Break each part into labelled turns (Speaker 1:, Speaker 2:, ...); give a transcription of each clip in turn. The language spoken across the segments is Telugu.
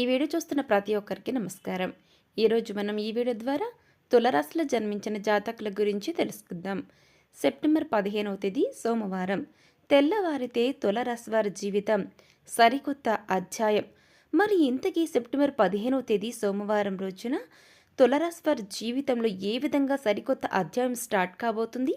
Speaker 1: ఈ వీడియో చూస్తున్న ప్రతి ఒక్కరికి నమస్కారం. ఈరోజు మనం ఈ వీడియో ద్వారా తులరాశిలో జన్మించిన జాతకుల గురించి తెలుసుకుందాం. సెప్టెంబర్ పదిహేనవ తేదీ సోమవారం. తెల్లవారితే తులరాశి వారి జీవితం సరికొత్త అధ్యాయం. మరి ఇంతకీ సెప్టెంబర్ పదిహేనవ తేదీ సోమవారం రోజున తులరాశి వారి జీవితంలో ఏ విధంగా సరికొత్త అధ్యాయం స్టార్ట్ కాబోతుంది?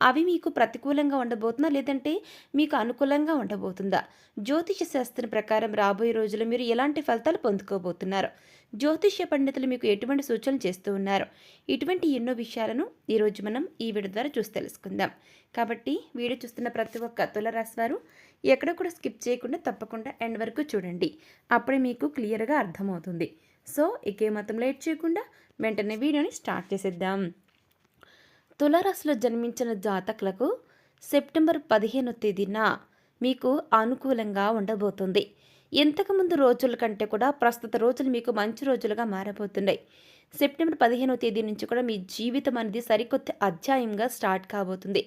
Speaker 1: అవి మీకు ప్రతికూలంగా ఉండబోతుందా? లేదంటే మీకు అనుకూలంగా ఉండబోతుందా? జ్యోతిష శాస్త్రం ప్రకారం రాబోయే రోజుల్లో మీరు ఎలాంటి ఫలితాలు పొందుకోబోతున్నారు? జ్యోతిష్య పండితులు మీకు ఎటువంటి సూచనలు చేస్తూ ఉన్నారు? ఇటువంటి ఎన్నో విషయాలను ఈరోజు మనం ఈ వీడియో ద్వారా చూసి తెలుసుకుందాం. కాబట్టి వీడియో చూస్తున్న ప్రతి ఒక్క తులరాశి వారు ఎక్కడ కూడా స్కిప్ చేయకుండా తప్పకుండా ఎండ్ వరకు చూడండి. అప్పుడే మీకు క్లియర్గా అర్థమవుతుంది. సో ఇకే మాత్రం లేట్ చేయకుండా వెంటనే వీడియోని స్టార్ట్ చేసేద్దాం. తులారాశిలో జన్మించిన జాతకులకు సెప్టెంబర్ పదిహేను తేదీన మీకు అనుకూలంగా ఉండబోతుంది. ఇంతకుముందు రోజుల కంటే కూడా ప్రస్తుత రోజులు మీకు మంచి రోజులుగా మారబోతున్నాయి. సెప్టెంబర్ పదిహేనవ తేదీ నుంచి కూడా మీ జీవితం అనేది సరికొత్త అధ్యాయంగా స్టార్ట్ కాబోతుంది.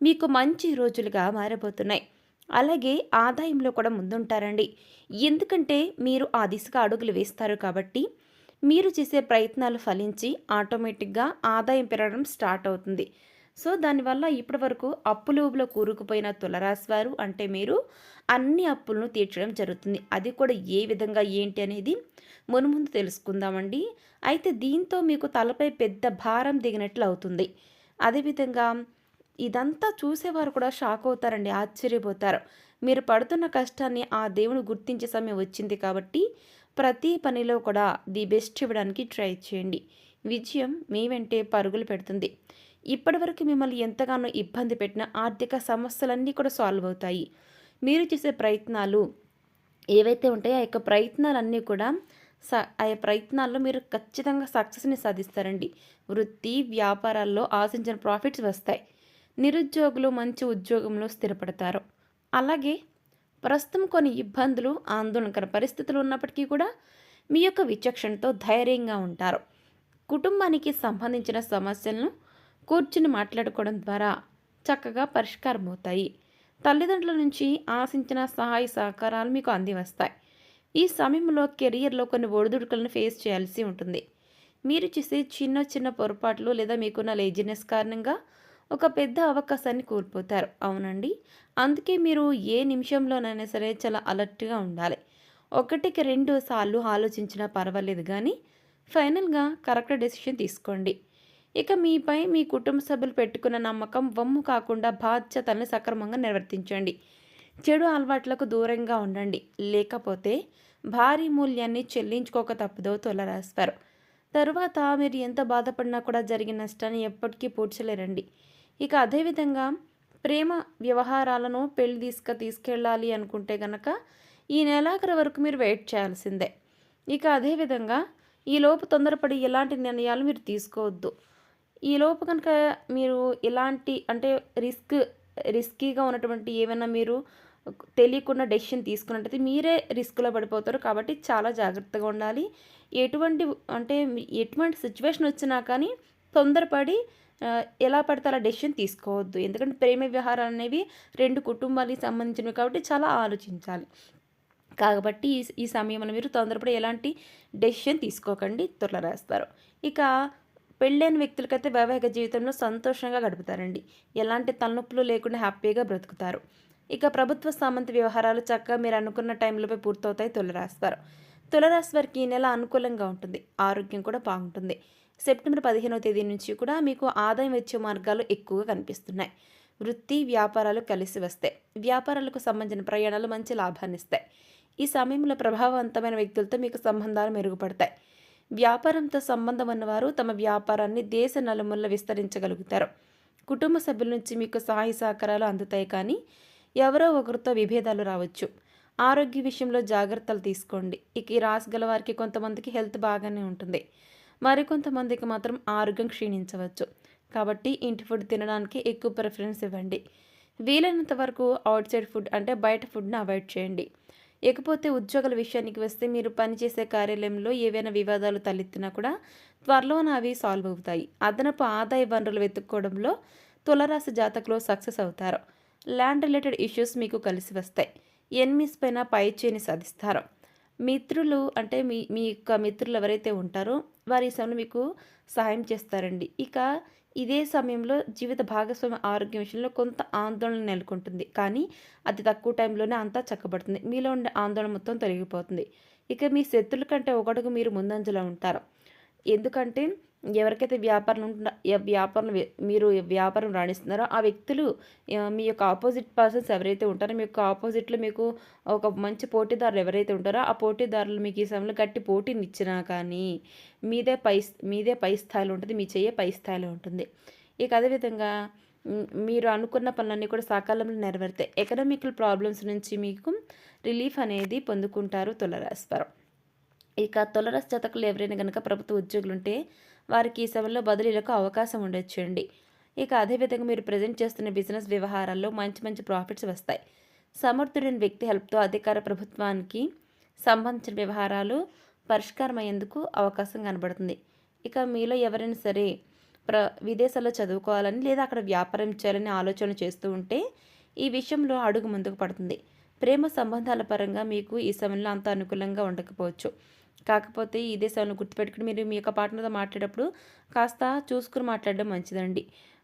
Speaker 1: మీకు మంచి రోజులుగా మారబోతున్నాయి. అలాగే ఆదాయంలో కూడా ముందుంటారండి. ఎందుకంటే మీరు ఆ దిశగా అడుగులు వేస్తారు కాబట్టి మీరు చేసే ప్రయత్నాలు ఫలించి ఆటోమేటిక్గా ఆదాయం పెరగడం స్టార్ట్ అవుతుంది. సో దానివల్ల ఇప్పటి వరకు అప్పులోబులో కూరుకుపోయిన తులరాశి వారు అంటే మీరు అన్ని అప్పులను తీర్చడం జరుగుతుంది. అది కూడా ఏ విధంగా ఏంటి అనేది మునుముందు తెలుసుకుందామండి. అయితే దీంతో మీకు తలపై పెద్ద భారం దిగినట్లు అవుతుంది. అదేవిధంగా ఇదంతా చూసేవారు కూడా షాక్ అవుతారండి ఆశ్చర్యపోతారు. మీరు పడుతున్న కష్టాన్ని ఆ దేవుడు గుర్తించే సమయం వచ్చింది కాబట్టి ప్రతి పనిలో కూడా ది బెస్ట్ ఇవ్వడానికి ట్రై చేయండి. విజయం మీ వెంటే పరుగులు పెడుతుంది. ఇప్పటివరకు మిమ్మల్ని ఎంతగానో ఇబ్బంది పెట్టిన ఆర్థిక సమస్యలన్నీ కూడా సాల్వ్ అవుతాయి. మీరు చేసే ప్రయత్నాలు ఏవైతే ఉంటాయో ఆ యొక్క ప్రయత్నాలన్నీ కూడా స ఆ ప్రయత్నాల్లో మీరు ఖచ్చితంగా సక్సెస్ని సాధిస్తారండి. వృత్తి వ్యాపారాల్లో ఆశించిన ప్రాఫిట్స్ వస్తాయి. నిరుద్యోగులు మంచి ఉద్యోగంలో స్థిరపడతారు. అలాగే ప్రస్తుతం కొన్ని ఇబ్బందులు ఆందోళనకర పరిస్థితులు ఉన్నప్పటికీ కూడా మీ యొక్క విచక్షణతో ధైర్యంగా ఉంటారు. కుటుంబానికి సంబంధించిన సమస్యలను కూర్చుని మాట్లాడుకోవడం ద్వారా చక్కగా పరిష్కారం అవుతాయి తల్లిదండ్రుల నుంచి ఆశించిన సహాయ సహకారాలు మీకు అందివస్తాయి. ఈ సమయంలో కెరియర్లో కొన్ని ఒడిదుడుకులను ఫేస్ చేయాల్సి ఉంటుంది. మీరు చేసే చిన్న చిన్న పొరపాట్లు లేదా మీకున్న లేజినెస్ కారణంగా ఒక పెద్ద అవకాశాన్ని కోల్పోతారు. అవునండి. అందుకే మీరు ఏ నిమిషంలోనైనా సరే చాలా అలర్ట్గా ఉండాలి. ఒకటికి రెండు సార్లు ఆలోచించినా పర్వాలేదు కానీ ఫైనల్గా కరెక్ట్ డెసిషన్ తీసుకోండి. ఇక మీపై మీ కుటుంబ సభ్యులు పెట్టుకున్న నమ్మకం వమ్ము కాకుండా బాధ్యతల్ని సక్రమంగా నిర్వర్తించండి. చెడు అలవాట్లకు దూరంగా ఉండండి. లేకపోతే భారీ మూల్యాన్ని చెల్లించుకోక తప్పదో తొలరాస్తారు తరువాత మీరు ఎంత బాధపడినా కూడా జరిగిన నష్టాన్ని ఎప్పటికీ పూడ్చలేరండి. ఇక అదేవిధంగా ప్రేమ వ్యవహారాలను పెళ్ళి తీసుక తీసుకెళ్ళాలి అనుకుంటే కనుక ఈ నెలాఖరు వరకు మీరు వెయిట్ చేయాల్సిందే. ఇక అదేవిధంగా ఈలోపు తొందరపడి ఎలాంటి నిర్ణయాలు మీరు తీసుకోవద్దు. ఈలోపు కనుక మీరు ఎలాంటి అంటే రిస్క్ రిస్కీగా ఉన్నటువంటి ఏమైనా మీరు తెలియకుండా డెసిషన్ తీసుకున్నట్టయితే మీరే రిస్క్లో పడిపోతారు కాబట్టి చాలా జాగ్రత్తగా ఉండాలి. ఎటువంటి అంటే ఎటువంటి సిచ్యువేషన్ వచ్చినా కానీ తొందరపడి ఎలా పడితే అలా డెసిషన్ తీసుకోవద్దు. ఎందుకంటే ప్రేమ వ్యవహారాలు అనేవి రెండు కుటుంబాలకి సంబంధించినవి కాబట్టి చాలా ఆలోచించాలి. కాబట్టి ఈ ఈ సమయంలో మీరు తొందరపడి ఎలాంటి డెసిషన్ తీసుకోకండి త్వరలో రాస్తారు ఇక పెళ్ళైన వ్యక్తులకైతే వైవాహిక జీవితంలో సంతోషంగా గడుపుతారండి. ఎలాంటి తలనొప్పులు లేకుండా హ్యాపీగా బ్రతుకుతారు. ఇక ప్రభుత్వ సామంత వ్యవహారాలు చక్కగా మీరు అనుకున్న టైంలోపై పూర్తవుతాయి తులరాస్తారు. తులరాశి వారికి ఈ నెల అనుకూలంగా ఉంటుంది. ఆరోగ్యం కూడా బాగుంటుంది. సెప్టెంబర్ పదిహేనవ తేదీ నుంచి కూడా మీకు ఆదాయం వచ్చే మార్గాలు ఎక్కువగా కనిపిస్తున్నాయి. వృత్తి వ్యాపారాలు కలిసి వస్తాయి వ్యాపారాలకు సంబంధించిన ప్రయాణాలు మంచి లాభాన్ని ఇస్తాయి. ఈ సమయంలో ప్రభావవంతమైన వ్యక్తులతో మీకు సంబంధాలు మెరుగుపడతాయి. వ్యాపారంతో సంబంధం ఉన్నవారు తమ వ్యాపారాన్ని దేశ నలుమూల విస్తరించగలుగుతారు. కుటుంబ సభ్యుల నుంచి మీకు సహాయ సహకారాలు అందుతాయి కానీ ఎవరో ఒకరితో విభేదాలు రావచ్చు. ఆరోగ్య విషయంలో జాగ్రత్తలు తీసుకోండి. ఇక ఈ రాసి గల వారికి కొంతమందికి హెల్త్ బాగానే ఉంటుంది. మరికొంతమందికి మాత్రం ఆరోగ్యం క్షీణించవచ్చు. కాబట్టి ఇంటి ఫుడ్ తినడానికి ఎక్కువ ప్రిఫరెన్స్ ఇవ్వండి. వీలైనంత వరకు అవుట్ సైడ్ ఫుడ్ అంటే బయట ఫుడ్ని అవాయిడ్ చేయండి. ఇకపోతే ఉద్యోగుల విషయానికి వస్తే మీరు పనిచేసే కార్యాలయంలో ఏవైనా వివాదాలు తలెత్తినా కూడా త్వరలోనే అవి సాల్వ్ అవుతాయి. అదనపు ఆదాయ వనరులు వెతుక్కోవడంలో తులరాశి జాతకులు సక్సెస్ అవుతారు. ల్యాండ్ రిలేటెడ్ ఇష్యూస్ మీకు కలిసి వస్తాయి. ఎనిమిస్ పైన పై చేని సాధిస్తారు. మిత్రులు అంటే మీ మీ యొక్క మిత్రులు ఎవరైతే ఉంటారో వారి ఈ సమయంలో మీకు సహాయం చేస్తారండి. ఇక ఇదే సమయంలో జీవిత భాగస్వామి ఆరోగ్యం విషయంలో కొంత ఆందోళన నెలకొంటుంది. కానీ అది తక్కువ టైంలోనే అంతా చక్కబడుతుంది. మీలో ఉండే ఆందోళన మొత్తం తొలగిపోతుంది. ఇక మీ శత్రుల కంటే ఒకటికి మీరు ముందంజలో ఉంటారు. ఎందుకంటే ఎవరికైతే వ్యాపారం వ్యాపారం మీరు వ్యాపారం రాణిస్తున్నారో ఆ వ్యక్తులు మీ యొక్క ఆపోజిట్ పర్సన్స్ ఎవరైతే ఉంటారో మీ యొక్క ఆపోజిట్లో మీకు ఒక మంచి పోటీదారులు ఎవరైతే ఉంటారో ఆ పోటీదారులు మీకు ఈ సమయంలో గట్టి పోటీని ఇచ్చినా కానీ మీదే పై మీదే పై స్థాయిలో ఉంటుంది మీ చెయ్యే పై స్థాయిలో ఉంటుంది. ఇక అదేవిధంగా మీరు అనుకున్న పనులన్నీ కూడా సకాలంలో నెరవేరుతాయి. ఎకనామికల్ ప్రాబ్లమ్స్ నుంచి మీకు రిలీఫ్ అనేది పొందుకుంటారు తులరాశివారు ఇక తులరాశి జాతకులు ఎవరైనా కనుక ప్రభుత్వ ఉద్యోగులు ఉంటే వారికి ఈ సమయంలో బదిలీలకు అవకాశం ఉండొచ్చండి. ఇక అదేవిధంగా మీరు ప్రజెంట్ చేస్తున్న బిజినెస్ వ్యవహారాల్లో మంచి మంచి ప్రాఫిట్స్ వస్తాయి. సమర్థుడైన వ్యక్తి హెల్ప్తో అధికార ప్రభుత్వానికి సంబంధించిన వ్యవహారాలు పరిష్కారం అయ్యేందుకు అవకాశం కనబడుతుంది. ఇక మీలో ఎవరైనా సరే ప్ర విదేశాల్లో చదువుకోవాలని లేదా అక్కడ వ్యాపారం చేయాలని ఆలోచన చేస్తూ ఉంటే ఈ విషయంలో అడుగు ముందుకు పడుతుంది. ప్రేమ సంబంధాల పరంగా మీకు ఈ సమయంలో అంత అనుకూలంగా ఉండకపోవచ్చు. కాకపోతే ఇదే దేశాలను గుర్తుపెట్టుకుని మీరు మీ యొక్క పార్ట్నర్తో మాట్లాడేటప్పుడు కాస్త చూసుకుని మాట్లాడడం మంచిదండి.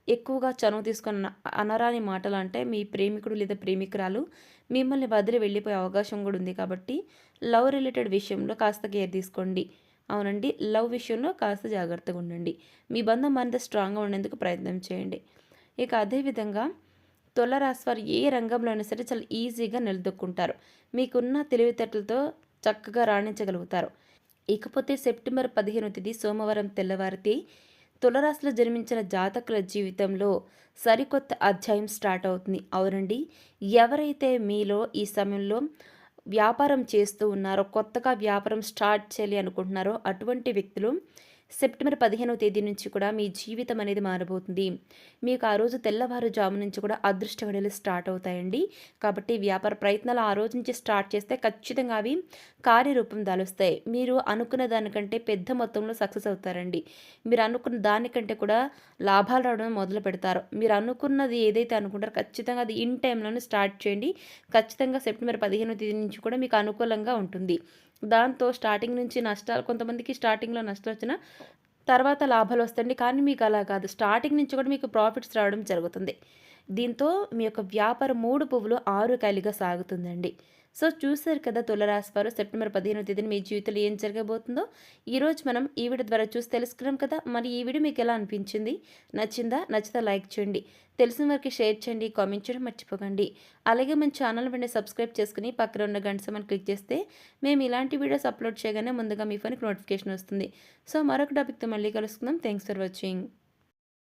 Speaker 1: ఎక్కువగా చనువు తీసుకున్న అనరాని మాటలు అంటే మీ ప్రేమికుడు లేదా ప్రేమికురాలు మిమ్మల్ని వదిలి వెళ్ళిపోయే అవకాశం కూడా ఉంది కాబట్టి లవ్ రిలేటెడ్ విషయంలో కాస్త కేర్ తీసుకోండి. అవునండి లవ్ విషయంలో కాస్త జాగ్రత్తగా ఉండండి. మీ బంధం మరింత స్ట్రాంగ్గా ఉండేందుకు ప్రయత్నం చేయండి. ఇక అదేవిధంగా తులరాశి వారు ఏ రంగంలో అయినా సరే చాలా ఈజీగా నిలదొక్కుంటారు. మీకున్న తెలివితేటలతో చక్కగా రాణించగలుగుతారు. ఇకపోతే సెప్టెంబర్ పదిహేను తేదీ సోమవారం తెల్లవారితే తులరాశిలో జన్మించిన జాతకుల జీవితంలో సరికొత్త అధ్యాయం స్టార్ట్ అవుతుంది. అవునండి ఎవరైతే మీలో ఈ సమయంలో వ్యాపారం చేస్తూ ఉన్నారో కొత్తగా వ్యాపారం స్టార్ట్ చేయాలి అనుకుంటున్నారో అటువంటి వ్యక్తులు సెప్టెంబర్ పదిహేనవ తేదీ నుంచి కూడా మీ జీవితం అనేది మారబోతుంది. మీకు ఆ రోజు తెల్లవారుజాము నుంచి కూడా అదృష్ట గడియలు స్టార్ట్ అవుతాయండి. కాబట్టి వ్యాపార ప్రయత్నాలు ఆ రోజు నుంచి స్టార్ట్ చేస్తే ఖచ్చితంగా అవి కార్యరూపం దాలుస్తాయి. మీరు అనుకున్న దానికంటే పెద్ద మొత్తంలో సక్సెస్ అవుతారండి. మీరు అనుకున్న దానికంటే కూడా లాభాలు రావడం మొదలు పెడతారు. మీరు అనుకున్నది ఏదైతే అనుకుంటారో ఖచ్చితంగా అది ఇన్ టైంలోనే స్టార్ట్ చేయండి. ఖచ్చితంగా సెప్టెంబర్ పదిహేనవ తేదీ నుంచి కూడా మీకు అనుకూలంగా ఉంటుంది. దాంతో స్టార్టింగ్ నుంచి నష్టాలు కొంతమందికి స్టార్టింగ్లో నష్టాలు వచ్చిన తర్వాత లాభాలు వస్తాయండి. కానీ మీకు అలా కాదు. స్టార్టింగ్ నుంచి కూడా మీకు ప్రాఫిట్స్ రావడం జరుగుతుంది. దీంతో మీ యొక్క వ్యాపారం మూడు పువ్వులు ఆరు కాయలుగా సాగుతుందండి. సో చూశారు కదా తులరాశి వారు సెప్టెంబర్ పదిహేను తేదీన మీ జీవితంలో ఏం జరగబోతుందో. ఈరోజు మనం ఈ వీడియో ద్వారా చూసి తెలుసుకున్నాం కదా. మరి ఈ వీడియో మీకు ఎలా అనిపించింది? నచ్చిందా? నచ్చితే లైక్ చేయండి. తెలిసిన వారికి షేర్ చేయండి కామెంట్ చేయడం మర్చిపోకండి. అలాగే మన ఛానల్ వెంటనే సబ్స్క్రైబ్ చేసుకుని పక్కన ఉన్న గంట సమయం క్లిక్ చేస్తే మేము ఇలాంటి వీడియోస్ అప్లోడ్ చేయగానే ముందుగా మీ ఫోన్కి నోటిఫికేషన్ వస్తుంది. సో మరొక టాపిక్తో మళ్ళీ కలుసుకుందాం. Thanks for watching.